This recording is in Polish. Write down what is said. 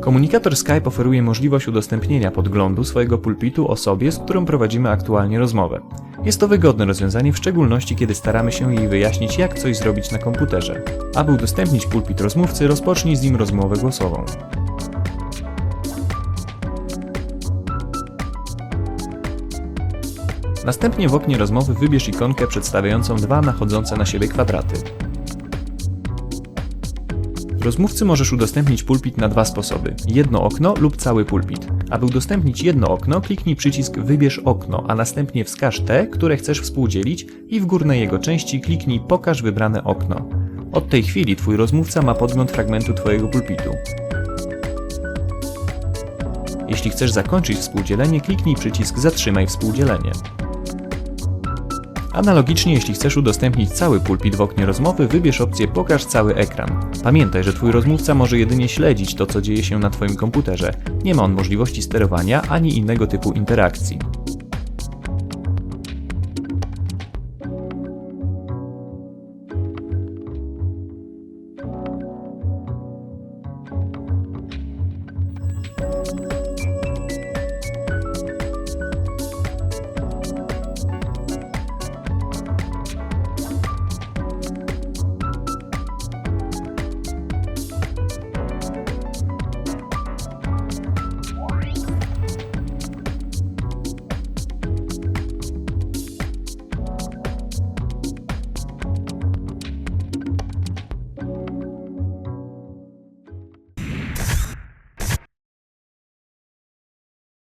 Komunikator Skype oferuje możliwość udostępnienia podglądu swojego pulpitu osobie, z którą prowadzimy aktualnie rozmowę. Jest to wygodne rozwiązanie, w szczególności kiedy staramy się jej wyjaśnić, jak coś zrobić na komputerze. Aby udostępnić pulpit rozmówcy, rozpocznij z nim rozmowę głosową. Następnie w oknie rozmowy wybierz ikonkę przedstawiającą dwa nachodzące na siebie kwadraty. Rozmówcy możesz udostępnić pulpit na dwa sposoby: jedno okno lub cały pulpit. Aby udostępnić jedno okno, kliknij przycisk Wybierz okno, a następnie wskaż te, które chcesz współdzielić i w górnej jego części kliknij Pokaż wybrane okno. Od tej chwili Twój rozmówca ma podgląd fragmentu Twojego pulpitu. Jeśli chcesz zakończyć współdzielenie, kliknij przycisk Zatrzymaj współdzielenie. Analogicznie, jeśli chcesz udostępnić cały pulpit w oknie rozmowy, wybierz opcję Pokaż cały ekran. Pamiętaj, że Twój rozmówca może jedynie śledzić to, co dzieje się na Twoim komputerze. Nie ma on możliwości sterowania ani innego typu interakcji.